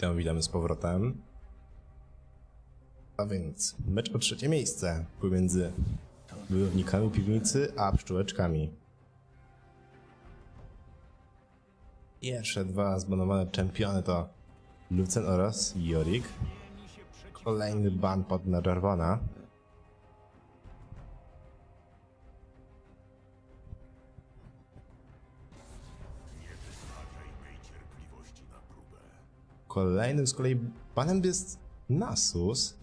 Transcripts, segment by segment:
Witam, witamy z powrotem. A więc mecz o trzecie miejsce pomiędzy wojownikami piwnicy a pszczółeczkami. Pierwsze dwa zbanowane czempiony to Lucen oraz Jorik. Kolejny ban pod na Kolejnym z kolei banem jest Nasus.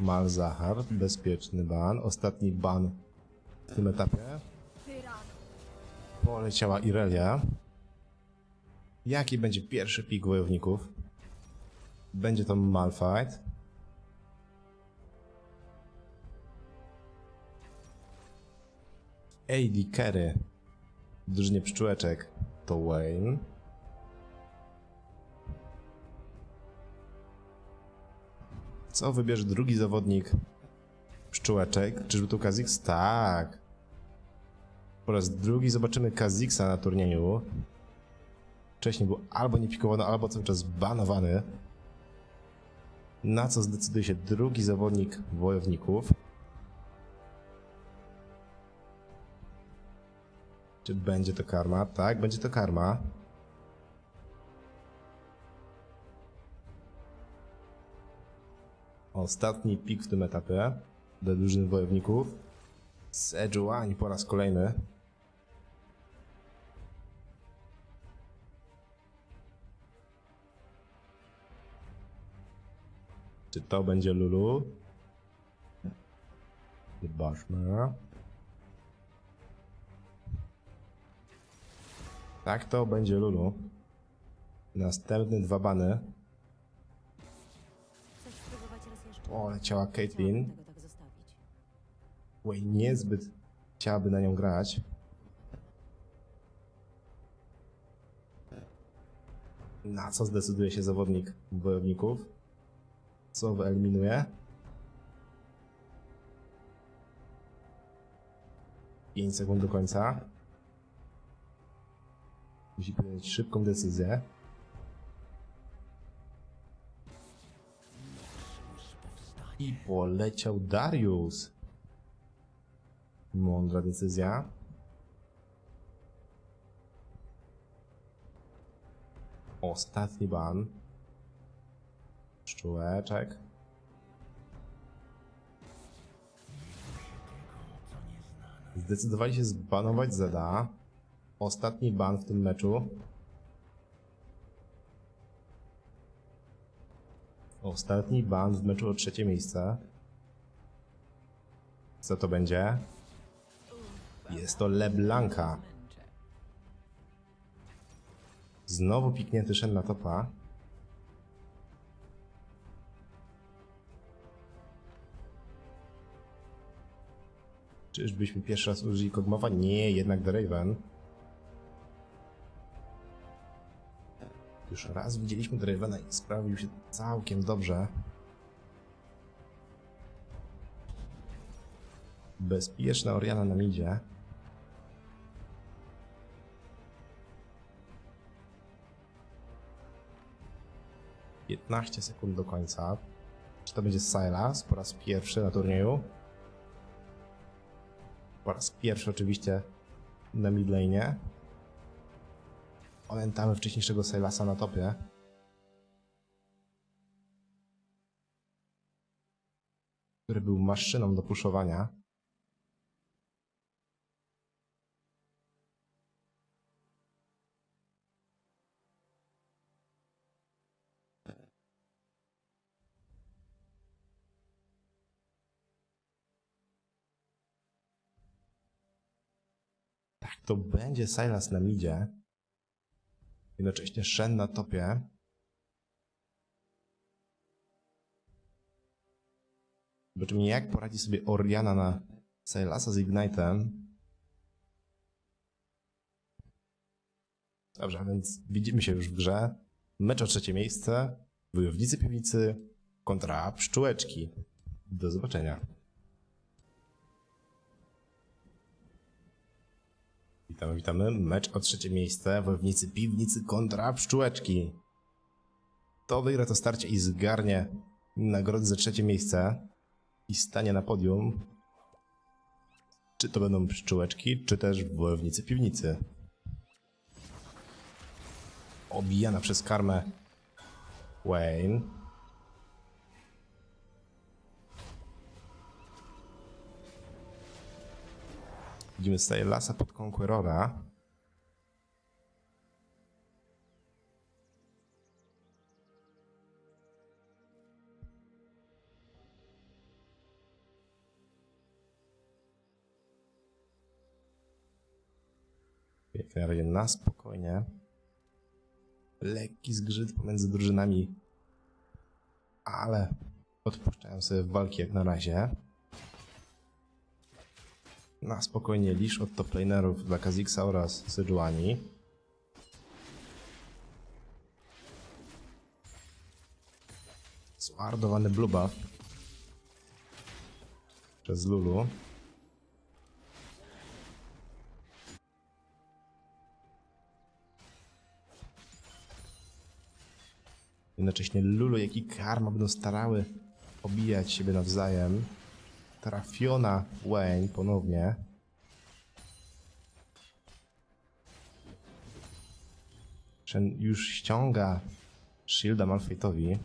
Malzahar, bezpieczny ban. Ostatni ban w tym etapie. Poleciała Irelia. Jaki będzie pierwszy pik wojowników? Będzie to Malfight. AD Carry w drużynie pszczółeczek to Wayne. Co wybierze drugi zawodnik pszczółeczek? Czyżby tu Kazix? Tak. Po raz drugi zobaczymy Kazixa na turnieju. Wcześniej był albo niepikowany, albo cały czas banowany. Na co zdecyduje się drugi zawodnik wojowników? Czy będzie to karma? Tak, będzie to karma. Ostatni pik w tym etapie dla drużyny wojowników. Sejuani po raz kolejny. Czy to będzie Lulu? Zobaczmy. Tak, to będzie Lulu. Następne dwa bany. Chcesz spróbować raz jeszcze? Poleciała Caitlyn. Chciałabym tego tak zostawić. Way niezbyt chciałaby na nią grać. Na co zdecyduje się zawodnik wojowników? Co wyeliminuje? 5 sekund do końca. Musi podjąć szybką decyzję. I poleciał Darius. Mądra decyzja. Ostatni ban. Szczółeczek. Zdecydowali się zbanować Zeda. Ostatni ban w tym meczu. Ostatni ban w meczu o trzecie miejsce. Co to będzie? Jest to LeBlanca. Znowu piknięty Shen na topa. Czyżbyśmy pierwszy raz użyli Kogmowa? Nie, jednak Draven. Już raz widzieliśmy Dravena i sprawił się całkiem dobrze. Bezpieczna Oriana na midzie. Piętnaście sekund do końca. Czy to będzie Sylas po raz pierwszy na turnieju? Po raz pierwszy oczywiście na midlane. Pamiętamy wcześniejszego Sylasa na topie. Który był maszyną do puszowania. Tak, to będzie Sylas na midzie. Jednocześnie Shen na topie. Zobaczymy jak poradzi sobie Oriana na Sylasa z Ignite'em. Dobrze, a więc widzimy się już w grze. Mecz o trzecie miejsce. Wojownicy piwnicy kontra pszczółeczki. Do zobaczenia. Witamy, witamy. Mecz o trzecie miejsce. Wojownicy Piwnicy kontra Pszczółeczki. To wygra to starcie i zgarnie nagrody za trzecie miejsce i stanie na podium. Czy to będą Pszczółeczki, czy też Wojownicy Piwnicy. Obijana przez karmę Wayne. Widzimy staje lasa pod Conquerora. Pięknie, na razie na spokojnie. Lekki zgrzyt pomiędzy drużynami, ale odpuszczają sobie walki jak na razie. Na spokojnie lisz od top lanerów dla Kazixa oraz Sejuani. Zwardowany blue buff przez Lulu. Jednocześnie Lulu, jak i Karma będą starały obijać siebie nawzajem. Trafiona Wayne ponownie. Shen już ściąga Shielda Malphite'owi.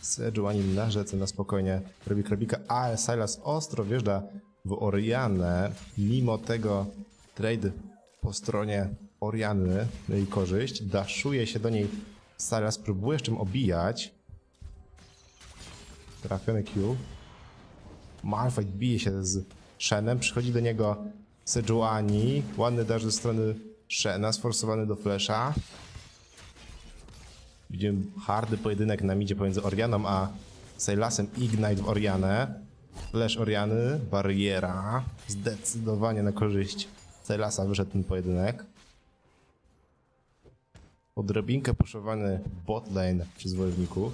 Sejuani na rzece na spokojnie robi krabika, ale Sylas ostro wjeżdża w Orianę. Mimo tego trade po stronie Oriany jej korzyść. Daszuje się do niej Sylas, próbuje jeszcze obijać. Trafiony Q. Malphite bije się z Shenem, przychodzi do niego Sejuani. Ładny dash ze strony Shena, sforsowany do flesza. Widzimy hardy pojedynek na midzie pomiędzy Orianą a Sylasem. Ignite w Orianę. Flash Oriany, bariera. Zdecydowanie na korzyść Sylasa wyszedł ten pojedynek. Odrobinkę puszowany bot lane przez wojowników.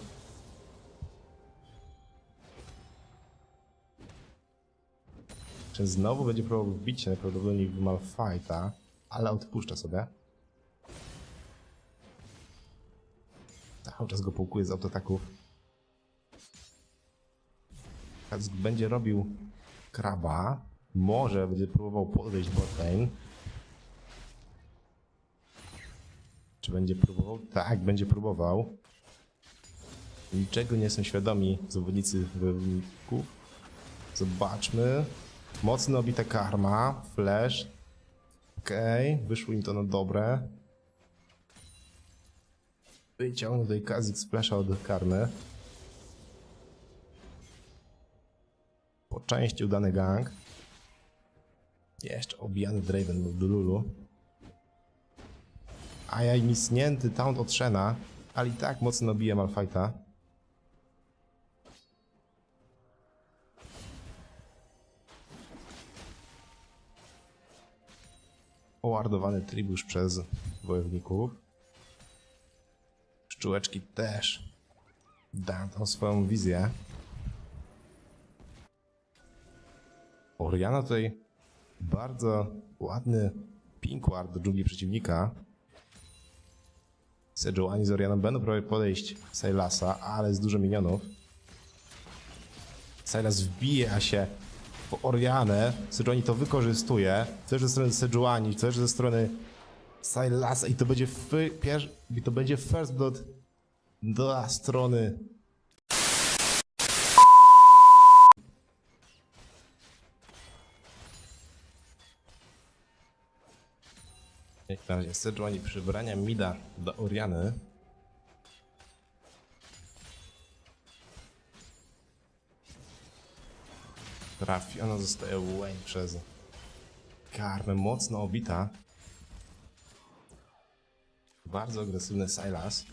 Czy znowu będzie próbował wbić się najprawdopodobniej w Malfighta, ale odpuszcza sobie. Cały czas go połkuje z autotaków. Kazik będzie robił kraba. Może będzie próbował podejść botlane. Czy będzie próbował? Tak, będzie próbował. Niczego nie są świadomi zawodnicy wojowników. Zobaczmy. Mocno obita karma. Flash. Okej, wyszło im to na dobre. Wyciągnął tutaj Kazik z flasha od karmy. Po części udany gang. Jeszcze obijany Draven do Lulu. Ajaj, misnięty taunt od Shena, ale i tak mocno bije Malfighta. Ołardowany tribusz przez wojowników. Pszczółeczki też dają swoją wizję. Oriana tutaj bardzo ładny pink ward do dżungli przeciwnika. Sejuani z Orianą będą próbować podejść Sylasa, ale jest dużo minionów. Sylas wbija się Orianę, Sejuani to wykorzystuje, też ze strony Sejuani, też ze strony Sylasa i to będzie pier, i to będzie first blood dla strony Jak na razie Sejuani przybrania Mida do Oriany. Trafiona zostaje Wayne przez karmę mocno obita. Bardzo agresywny Sylas.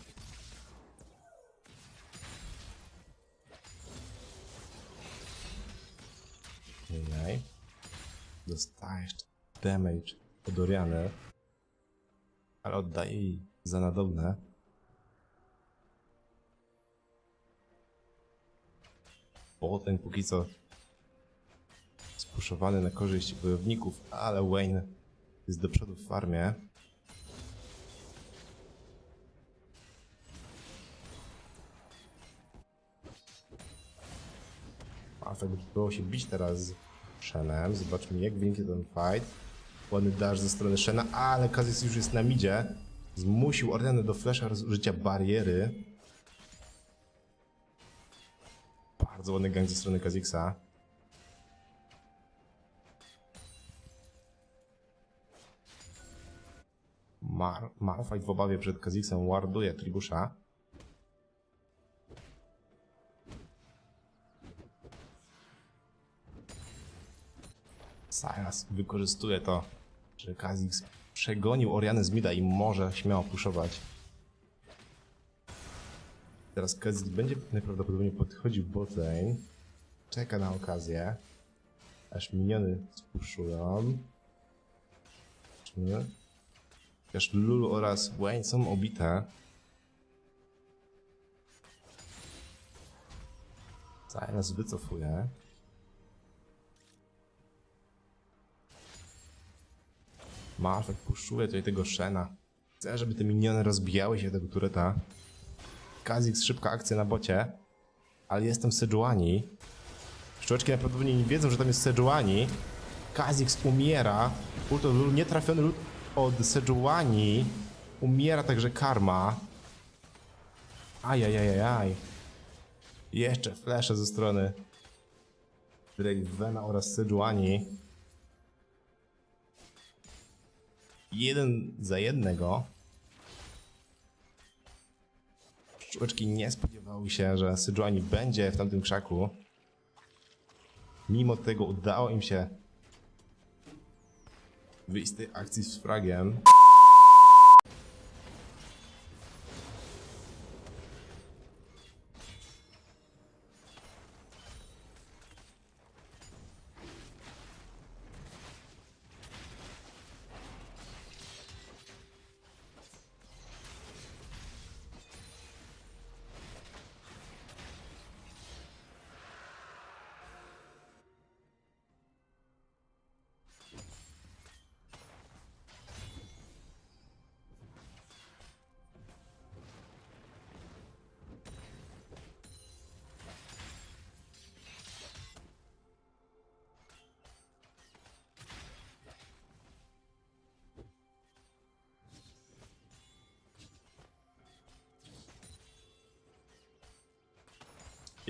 Ojej. Dostajesz damage od Oriany ale oddaje jej za nadobne. Potem póki co puszowany na korzyść wojowników, ale Wayne jest do przodu w farmie. A tak by było się bić teraz z Shenem. Zobaczmy jak wyniknie ten fight. Ładny dash ze strony Shena, ale Kazix już jest na midzie. Zmusił Ornanę do oraz użycia bariery. Bardzo ładny gang ze strony Kazixa. Mar Malfight w obawie przed Kazixem warduje Tribusza. Sylas wykorzystuje to, że Kazix przegonił Orianę z mida i może śmiało puszować. Teraz Kazix będzie najprawdopodobniej podchodził bot lane. Czeka na okazję. Aż miniony spuszują. Aż Lulu oraz Wayne są obite. Zaraz wycofuje. Marfek puszczuje tutaj tego Shena. Chcę, żeby te miniony rozbijały się tego tureta. Kazix, szybka akcja na bocie. Ale jestem Sejuani. Szczoczki najprawdopodobniej nie wiedzą, że tam jest Sejuani. Kazix umiera. Ult od Lulu, nietrafiony od Sejuani. Umiera także Karma. Ajajajajaj. Jeszcze flesze ze strony Dravena oraz Sejuani. Jeden za jednego. Pszczółeczki nie spodziewały się, że Sejuani będzie w tamtym krzaku. Mimo tego udało im się wyjść z tej akcji z fragiem.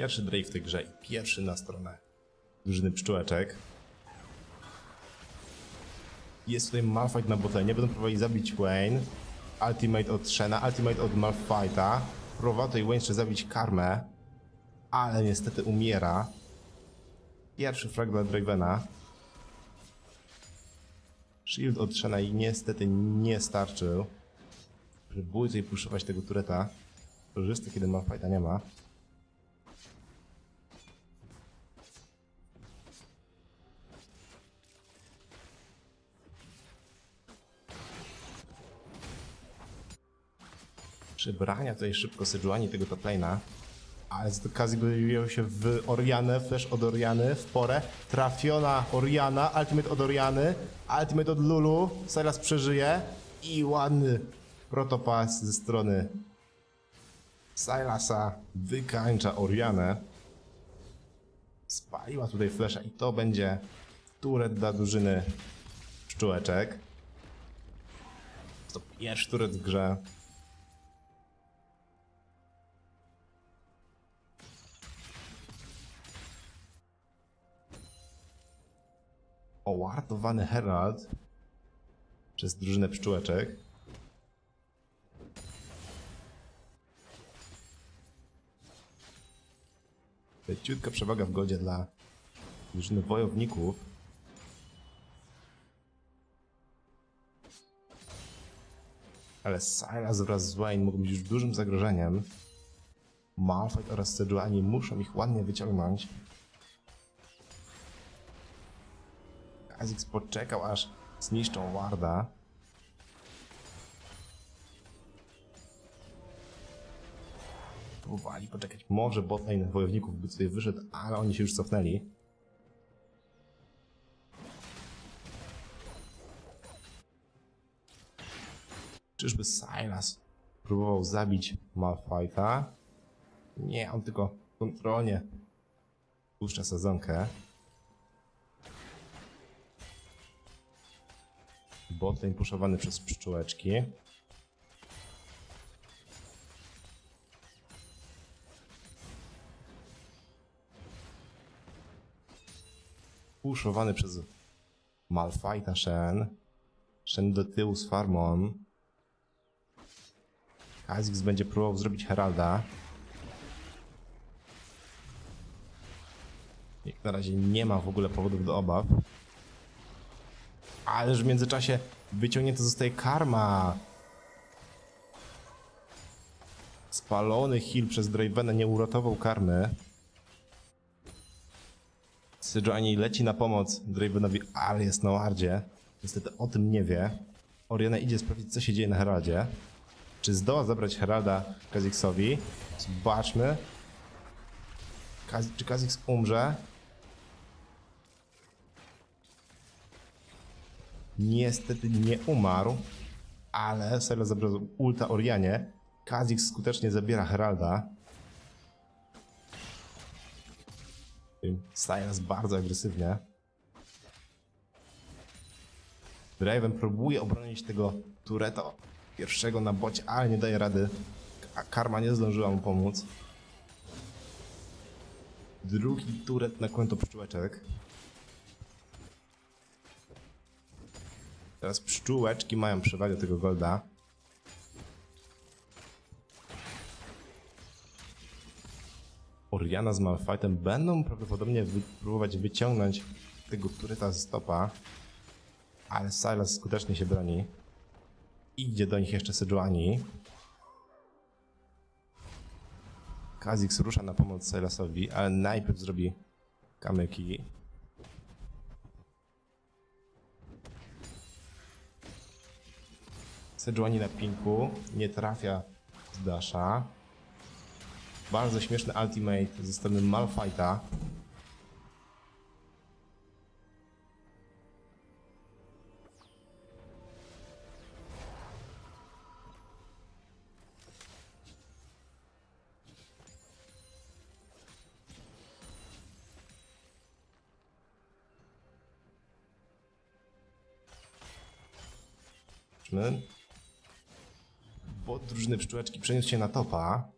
Pierwszy Drake w tej grze i pierwszy na stronę drużyny pszczółeczek. Jest tutaj Malfight na botlenie, będą próbowali zabić Wayne. Ultimate od Shena, Ultimate od Malfighta. Próbował tutaj Wayne jeszcze zabić Karmę, ale niestety umiera. Pierwszy frag dla Dravena. Shield od Shena i niestety nie starczył. Próbuję tutaj puszować tego tureta. Korzystaj, kiedy Malfighta nie ma. Przybrania tutaj szybko Sejuani tego top lane'a. Ale z okazji pojawił się w Orianę, flash od Oriany, w porę. Trafiona Oriana, ultimate od Oriany, ultimate od Lulu. Sylas przeżyje i ładny protopass ze strony Sylasa wykańcza Orianę. Spaliła tutaj flasha i to będzie turet dla drużyny pszczółeczek. To pierwszy turet w grze. Owardowany Herald przez drużynę pszczółeczek. Leciutka przewaga w godzie dla drużyny wojowników. Ale Sylas wraz z Wayne mogą być już dużym zagrożeniem. Malfight oraz Sejuani muszą ich ładnie wyciągnąć. Azix poczekał, aż zniszczą Warda. Próbowali poczekać. Może botna innych wojowników by sobie wyszedł, ale oni się już cofnęli. Czyżby Silas próbował zabić Malfighta? Nie, on tylko kontrolnie puszcza sezonkę. Botlane puszowany przez pszczółeczki. Puszowany przez Malfighta Shen. Shen do tyłu z farmą. Kha'Zix będzie próbował zrobić Heralda. Jak na razie nie ma w ogóle powodów do obaw. Ależ w międzyczasie wyciągnięto zostaje karma. Spalony heal przez Dravena nie uratował karmy. Sejuani leci na pomoc Dravenowi, ale jest na wardzie. Niestety o tym nie wie. Oriana idzie sprawdzić, co się dzieje na Heraldzie. Czy zdoła zabrać Heralda Kha'Zixowi? Zobaczmy. Kaz czy Kha'Zix umrze? Niestety nie umarł, ale Sylas zabrał ulta Orianie. Kha'Zix skutecznie zabiera Heralda. Sylas bardzo agresywnie. Draven próbuje obronić tego Tureta pierwszego na bocie, ale nie daje rady. A Karma nie zdążyła mu pomóc. Drugi Turet na konto pszczółeczek. Teraz pszczółeczki mają przewagę tego golda. Oriana z Malfightem będą prawdopodobnie wy próbować wyciągnąć tego tureta z stopa. Ale Silas skutecznie się broni. Idzie do nich jeszcze Sejuani. Kha'Zix rusza na pomoc Silasowi, ale najpierw zrobi kamyki. Sejuani na pinku, nie trafia z Dasha. Bardzo śmieszny ultimate ze strony Malfighta. Zobaczmy. Drużyny pszczółeczki przeniósł się na topa.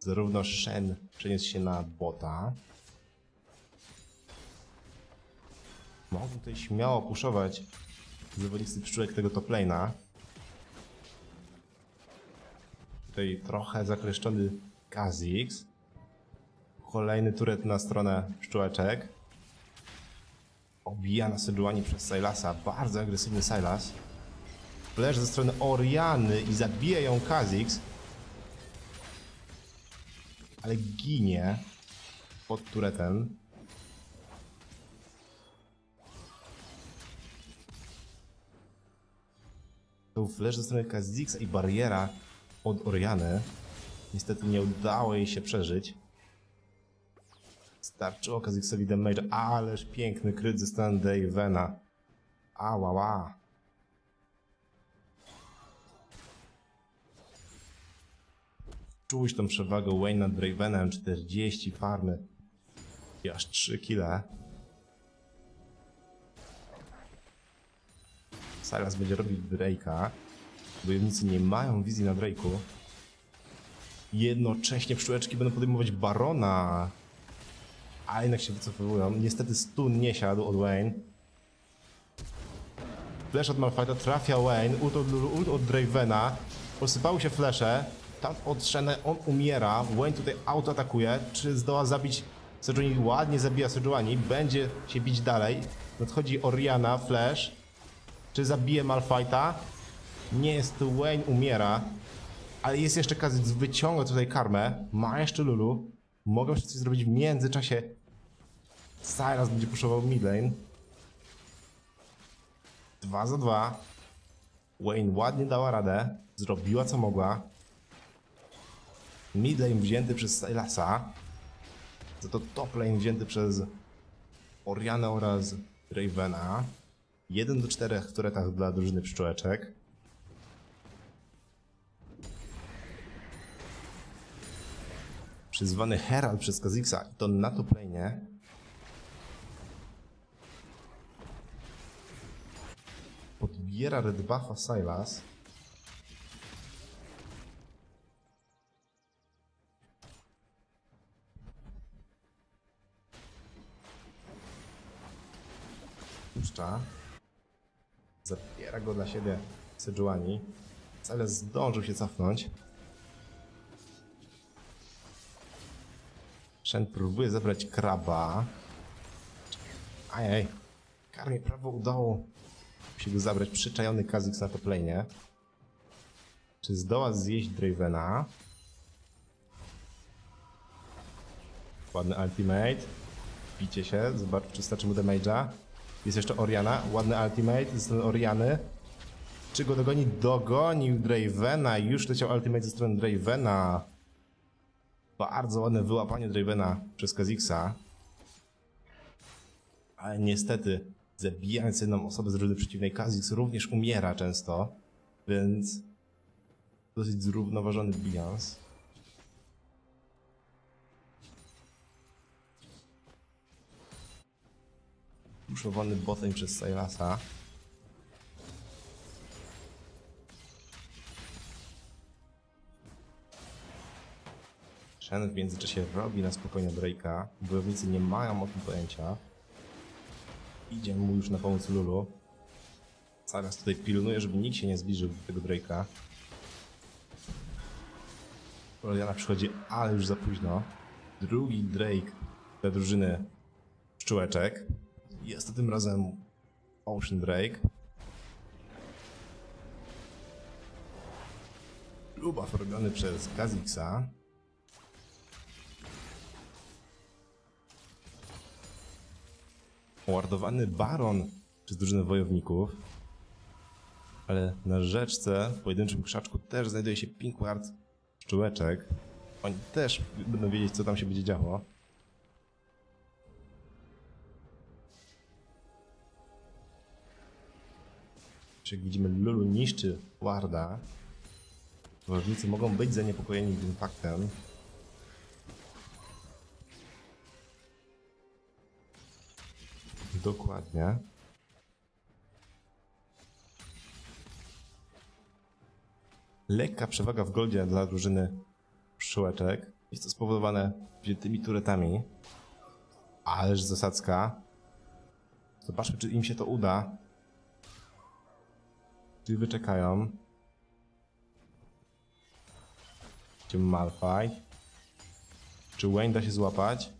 Zarówno Shen przeniósł się na bota. Mogą tutaj śmiało puszować zawodnicy pszczółek tego top lane'a. Tutaj trochę zakleszczony Kha'Zix. Kolejny turet na stronę pszczółeczek. Obija na Sejuani przez Silasa. Bardzo agresywny Silas. Flash ze strony Oriany i zabija ją Kha'Zix. Ale ginie pod turetem. To flash ze strony Kha'Zixa i bariera od Oriany. Niestety nie udało jej się przeżyć. Starczyło Kha'Zixowi damage, ależ piękny kryt ze strony Davena. Ała, ła. Czułeś tą przewagę Wayne nad Dravenem, 40 farmy i aż 3 kile. Silas będzie robić Drake'a. Wojownicy nie mają wizji na Drake'u. Jednocześnie pszczółeczki będą podejmować Barona. A jednak się wycofywują. Niestety stun nie siadł od Wayne. Flash od Malfighta trafia Wayne, ult od ult od Dravena. Posypały się flesze. Tam od on umiera. Wayne tutaj autoatakuje. Czy zdoła zabić Sejuani? Ładnie zabija Sejuani. Będzie się bić dalej. Nadchodzi Oriana, flash. Czy zabije Malfighta? Nie jest Wayne, umiera. Ale jest jeszcze Kha'Zix, wyciąga tutaj karmę. Ma jeszcze Lulu. Mogą się coś zrobić w międzyczasie. Silas będzie puszował midlane. 2 za 2. Wayne ładnie dała radę. Zrobiła co mogła. Midlane wzięty przez Silasa. Za to top lane wzięty przez Orianę oraz Ravena. 1 do 4 w turetach dla drużyny pszczółeczek. Przyzwany Herald przez Kazixa i to na top lane. Podbiera red buffa Sylas. Zabiera go dla siebie Sejuani. Sylas zdążył się cofnąć. Shen próbuje zabrać kraba. Ajaj. Karmie prawo udało się go zabrać. Przyczajony Kazix na top lane'ie. Czy zdoła zjeść Dravena? Ładny ultimate. Bicie się. Zobacz, czy starczy mu damage'a. Jest jeszcze Oriana. Ładny ultimate ze strony Oriany. Czy go dogoni? Dogonił Dravena. Już leciał ultimate ze strony Dravena. Bardzo ładne wyłapanie Dravena przez Kazixa. Ale niestety, zabijając jedną osobę z drużyny przeciwnej, Kazix również umiera często, więc dosyć zrównoważony bilans. Puszowany botem przez Sylasa. Shen w międzyczasie robi na spokojnie Drake'a. Wojownicy nie mają o tym pojęcia. Idzie mu już na pomoc Lulu. Zaraz tutaj pilnuje, żeby nikt się nie zbliżył do tego Drake'a. Poliana przychodzi, ale już za późno. Drugi Drake dla drużyny pszczółeczek. Jest to tym razem Ocean Drake. Lubaw robiony przez Kazixa. Wardowany baron przez drużynę wojowników. Ale na rzeczce, w pojedynczym krzaczku też znajduje się Pinkward pszczółeczek. Oni też będą wiedzieć, co tam się będzie działo. Jak widzimy, Lulu niszczy Warda. Wojownicy mogą być zaniepokojeni tym faktem. Dokładnie. Lekka przewaga w goldzie dla drużyny pszczółeczek. Jest to spowodowane wziętymi turetami. Ależ zasadzka. Zobaczmy, czy im się to uda. Czy wyczekają. Gdzie Malphite? Czy Wayne da się złapać?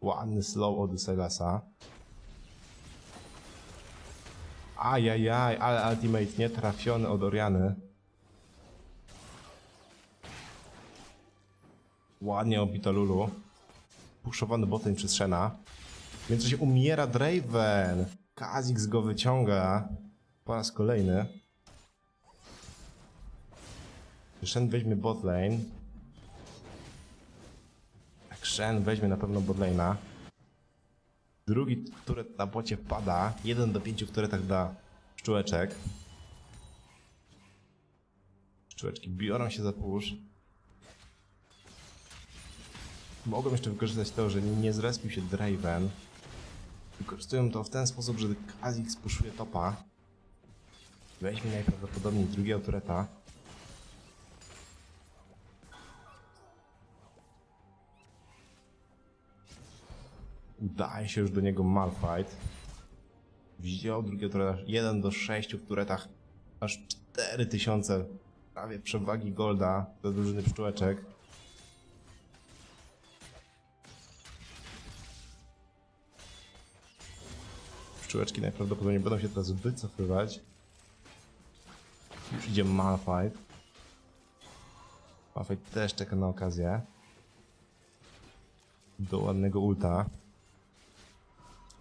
Ładny slow od Sylasa. Ajajaj, ale ultimate nie trafiony od Oriany. Ładnie obita Lulu. Puszowany botem przez Shena. Więc się umiera Draven. Kazix go wyciąga. Po raz kolejny. Shen weźmie botlane. Jak Shen weźmie na pewno botlana. Drugi turet na bocie pada. 1 do 5 w turetach dla pszczółeczek. Pszczółeczki biorą się za push. Mogłem jeszcze wykorzystać to, że nie zrespił się Draven. Wykorzystują to w ten sposób, że Kazik spuszuje topa. Weźmie najprawdopodobniej drugiego tureta. Udaje się już do niego Malfight. Wziął drugiego tureta 1 do 6 w turetach. Aż 4000 prawie przewagi golda do drużyny pszczółeczek. Pszczółeczki najprawdopodobniej będą się teraz wycofywać. Idzie Malfight. Malfight też czeka na okazję. Do ładnego ulta.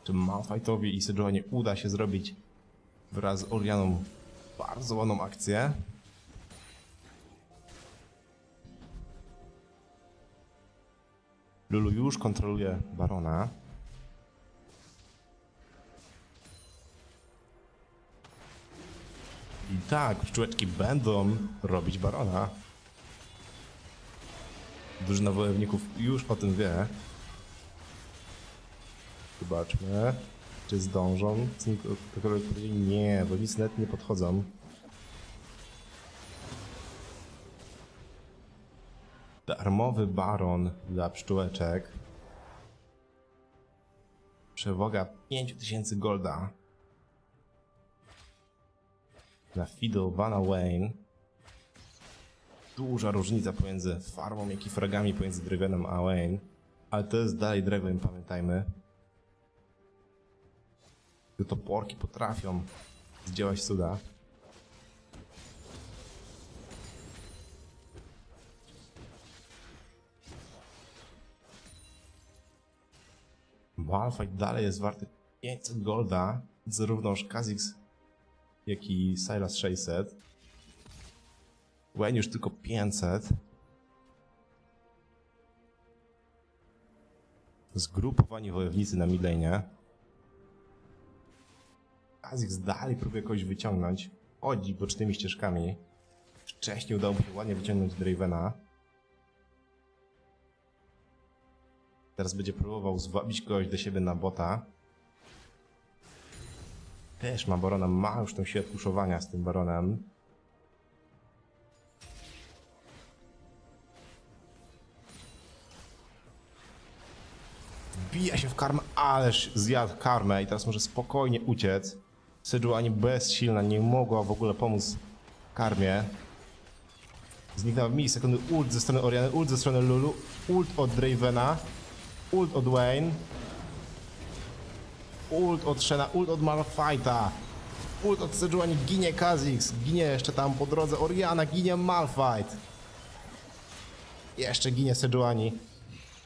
Czy Malfightowi i Sejuani uda się zrobić wraz z Orianą bardzo ładną akcję? Lulu już kontroluje Barona. I tak, pszczółeczki będą robić barona. Drużyna wojowników już o tym wie. Zobaczmy, czy zdążą. Ktokolwiek powiedzieli nie, bo nic net nie podchodzą. Darmowy baron dla pszczółeczek. Przewaga 5000 golda. Na Fiddle Vanna Wayne. Duża różnica pomiędzy farmą, jak i fragami pomiędzy Dravenem a Wayne. Ale to jest dalej Draven, pamiętajmy. Te toporki potrafią zdziałać cuda. Malphite dalej jest warty 500 golda, zarównoż Kha'Zix, jak i Sylas 600. Wayne już tylko 500. Zgrupowani wojownicy na midlane. Kha'Zix dalej próbuje kogoś wyciągnąć. Chodzi bocznymi ścieżkami. Wcześniej udało mu się ładnie wyciągnąć Dravena. Teraz będzie próbował zwabić kogoś do siebie na bota. Też ma barona, ma już tą siłę puszowania z tym baronem. Wbija się w karmę, ależ zjadł karmę i teraz może spokojnie uciec. Sejuani bezsilna, nie mogła w ogóle pomóc karmie. Zniknęła w milisekundy ult ze strony Oriany, ult ze strony Lulu, ult od Dravena, ult od Wayne, ult od Shena, ult od Malphite'a, ult od Sejuani, ginie Kha'Zix, ginie jeszcze tam po drodze Oriana, ginie Malphite. Jeszcze ginie Sejuani.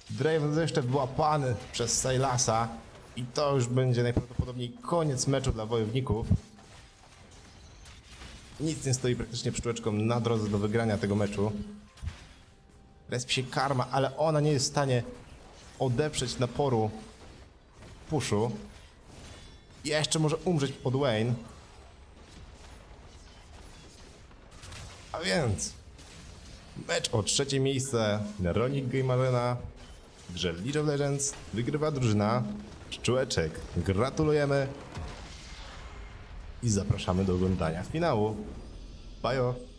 Draven jeszcze wyłapany przez Sylasa i to już będzie najprawdopodobniej koniec meczu dla wojowników. Nic nie stoi praktycznie pszczółeczką na drodze do wygrania tego meczu. Respi się karma, ale ona nie jest w stanie odeprzeć naporu puszu. Jeszcze może umrzeć od Wayne. A więc mecz o trzecie miejsce Neronic Game Arena w grze League of Legends wygrywa drużyna Pszczółeczek. Gratulujemy i zapraszamy do oglądania finału. Bajo!